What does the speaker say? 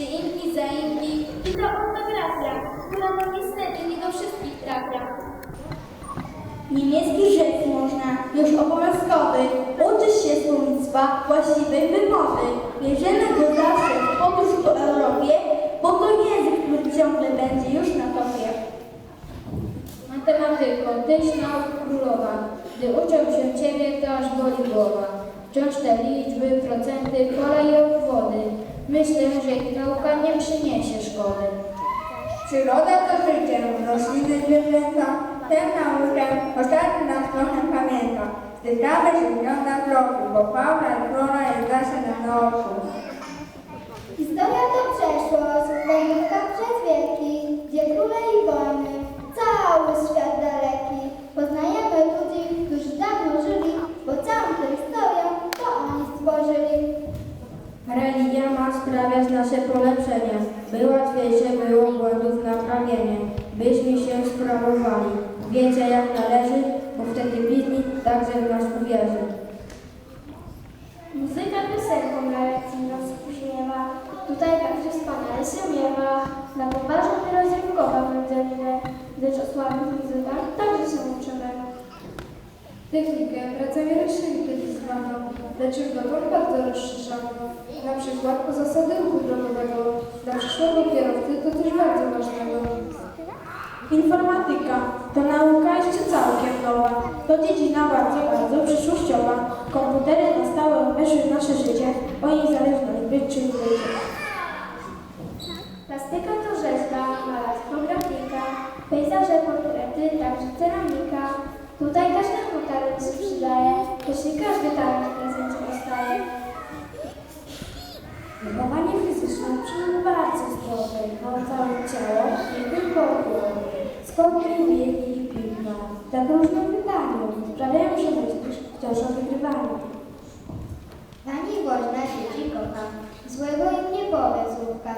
przyimki, zaimki i ta ortografia, która no niestety nie do wszystkich trafia. Niemiecki rzec można, już obowiązkowy. Uczysz się słownictwa właściwej wymowy. Bierzemy go zawsze w podróż po Europie, bo to język, który ciągle będzie już na topie. Matematyko, tyś nauk królowa, gdy uczę się ciebie, to aż boli głowa. Wciąż te liczby, procenty, pola i obwody. Myślę, że ich nauka nie przyniesie szkody. Przyroda to życie, rośliny, zwierzęta. Tę naukę ostatni nas trochę pamięta. Stykamy się z nią na kroku, bo fauna i flora jest zawsze na oku. Sprawiać nasze polepszenie, by łatwiejsze było błędów naprawienie, byśmy się sprawowali. Wiecie jak należy, bo wtedy bliźni także w nas uwierzy. Muzyka piosenką na lekcji nas spóźniała. Tutaj także wspaniale się miewa. Na poważną i rozrywkowa będzie minę, gdyż o słabych muzykach także się uczymy. Technikę pracuje ruszyli kiedyś zwaną, lecz już dotąd bardzo przykład po zasady ruchu drogowego. Dla przyszłego kierowcy to coś bardzo ważnego. Informatyka to nauka jeszcze całkiem nowa. To dziedzina bardzo, bardzo przyszłościowa. Komputery na stałe weszły w nasze życie, o niezależność być czy nie być. Plastyka to rzeźba, malarstwo, grafika, pejzaże, portrety, także ceramika. Tutaj każdemu talent się przydaje, jeśli każdy talent w prezencie dostaje. Wychowanie fizyczne uczymy bardzo zdrowe, całe ciało, nie tylko głowy. Skoki, biegi i piłka, tak różne pytania, sprawiają, że myślisz wciąż o wygrywaniu. Pani woźna dzieci kocha, złego im nie powie słówka.